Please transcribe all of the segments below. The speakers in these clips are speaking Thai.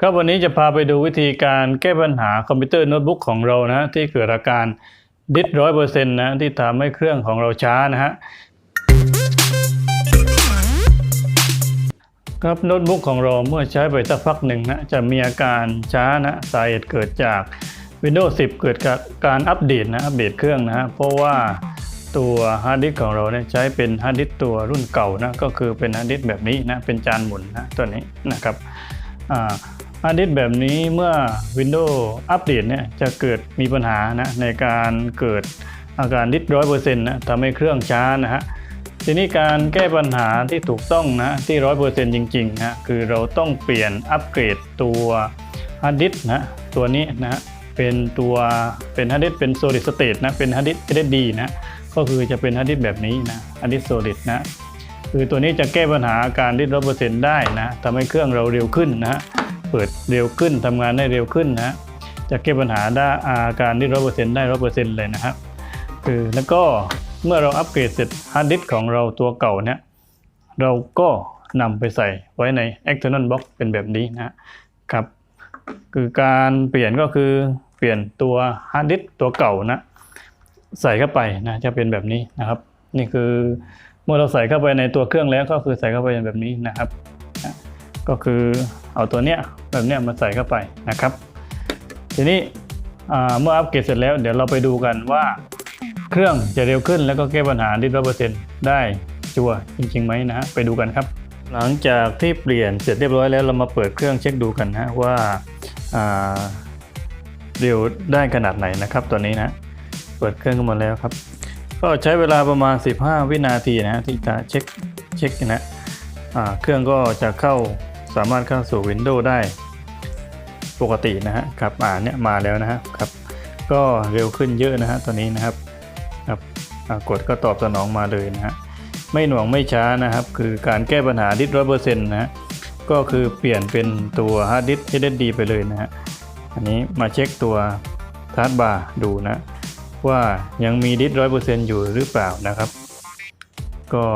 ครับวันนี้จะพาไปดูวิธีการแก้ปัญหาคอมพิวเตอร์โน้ตบุ๊กของเรานะที่เกิดอาการดิสร้อยเปอร์เซ็นต์นะที่ทำให้เครื่องของเราช้านะฮะครับโน้ตบุ๊กของเราเมื่อใช้ไปสักพักหนึ่งนะจะมีอาการช้านะสาเหตุเกิดจาก Windows 10 เกิดจากการอัปเดตนะอัปเดตเครื่องนะฮะเพราะว่าตัวฮาร์ดดิสของเราเนี่ยใช้เป็นฮาร์ดดิสตัวรุ่นเก่านะก็คือเป็นฮาร์ดดิสแบบนี้นะเป็นจานหมุนนะตัวนี้นะครับอ่า ฮาร์ดดิสก์แบบนี้เมื่อ Windows อัปเดตเนี่ยจะเกิดมีปัญหานะในการเกิดอาการดิสร้อยเปอร์เซ็นต์นะทำให้เครื่องช้านะฮะทีนี้การแก้ปัญหาที่ถูกต้องนะที่ร้อยเปอร์เซ็นต์จริงๆนะคือเราต้องเปลี่ยนอัปเกรดตัวฮาร์ดดิสก์นะตัวนี้นะฮะเป็นตัวเป็นฮาร์ดดิสก์เป็น solid state นะเป็นฮาร์ดดิสก์ SSD นะก็คือจะเป็นฮาร์ดดิสก์แบบนี้นะฮาร์ดดิสก์ solid นะคือตัวนี้จะแก้ปัญหาการดิสร้อยเปอร์เซ็นต์ได้นะทำให้เครื่องเราเร็วขึ้นนะฮะ เปิดเร็วขึ้นทำงานได้เร็วขึ้นนะฮะจะแก้ปัญหาได้อาการที่ร้อยเปอร์เซ็นต์ได้ร้อยเปอร์เซ็นต์เลยนะครับคือแล้วก็เมื่อเราอัปเกรดเสร็จฮาร์ดดิสก์ของเราตัวเก่าเนี่ยเราก็นำไปใส่ไว้ใน external box เป็นแบบนี้นะครับ คือการเปลี่ยนก็คือเปลี่ยนตัวฮาร์ดดิสก์ตัวเก่านะใส่เข้าไปนะจะเป็นแบบนี้นะครับ นี่คือเมื่อเราใส่เข้าไปในตัวเครื่องแล้วก็คือใส่เข้าไปแบบนี้นะครับ ก็คือเอาตัวเนี้ย แบบนี้มาใส่เข้าไปนะครับ ทีนี้เมื่ออัปเกรดเสร็จแล้ว เดี๋ยวเราไปดูกันว่าเครื่องจะเร็วขึ้นแล้วก็แก้ปัญหาดิสร้อเปอร์เซ็นต์ได้ชัวจริงๆไหมนะฮะไปดูกันครับ หลังจากที่เปลี่ยนเสร็จเรียบร้อยแล้วเรามาเปิดเครื่องเช็คดูกันนะว่าาเร็วได้ขนาดไหนนะครับตัวนี้นะเปิดเครื่องขึ้นมาแล้วครับ ก็ใช้เวลาประมาณ 15 วินาทีนะที่จะเช็คเช็คนะเครื่องก็จะเข้าสามารถเข้าสู่ Windows ได้ ปกตินะฮะครับอ่าเนี่ยมาแล้วนะฮะครับก็เร็วขึ้นเยอะนะฮะตัวนี้นะครับครับกดก็ตอบสนองมาเลยนะฮะไม่หน่วงไม่ช้านะครับ คือการแก้ปัญหาดิสร้อยเปอร์เซ็นต์นะฮะก็คือเปลี่ยนเป็นตัวฮาร์ดดิสก์ SSD ไปเลยนะฮะอันนี้มาเช็คตัวทาร์ดบาร์ดูนะ ว่ายังมีดิสร้อยเปอร์เซ็นต์อยู่หรือเปล่านะครับ ก็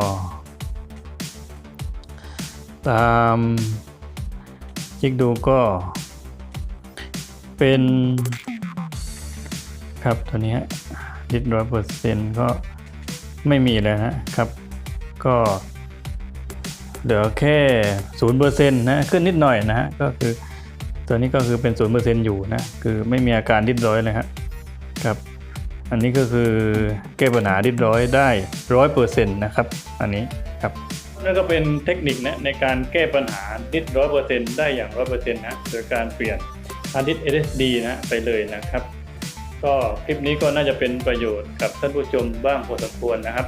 ตามเช็คดูก็ เป็นครับตัวนี้ดิดร้อยเปอร์เซ็นต์ก็ไม่มีเลยนะครับ ก็เหลือแค่ศูนย์เปอร์เซ็นต์นะขึ้นนิดหน่อยนะฮะก็คือตัวนี้ก็คือเป็นศูนย์เปอร์เซ็นต์อยู่นะคือไม่มีอาการดิดร้อยเลยฮะครับอันนี้ก็คือแก้ปัญหาดิดร้อยได้ร้อยเปอร์เซ็นต์นะครับ อันนี้ครับนั่นก็เป็นเทคนิคนะในการแก้ปัญหาดิสร้อยเปอร์เซ็นต์ได้อย่างร้อยเปอร์เซ็นต์นะโดยการเปลี่ยน ฮาร์ดดิสก์ SSD นะไปเลยนะครับ ก็คลิปนี้ก็น่าจะเป็นประโยชน์กับท่านผู้ชมบ้างพอสมควรนะครับ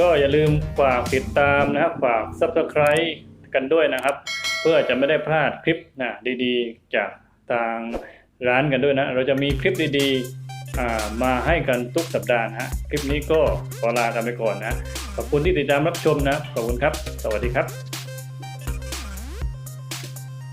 ก็อย่าลืมฝากติดตามนะครับฝาก Subscribe กันด้วยนะครับ เพื่อจะไม่ได้พลาดคลิปนะดีๆ จากทางร้านกันด้วยนะ เราจะมีคลิปดีๆมาให้กันทุกสัปดาห์นะฮะคลิปนี้ก็ขอลากันไปก่อนนะขอบคุณที่ติดตามรับชมนะขอบคุณครับ สวัสดีครับ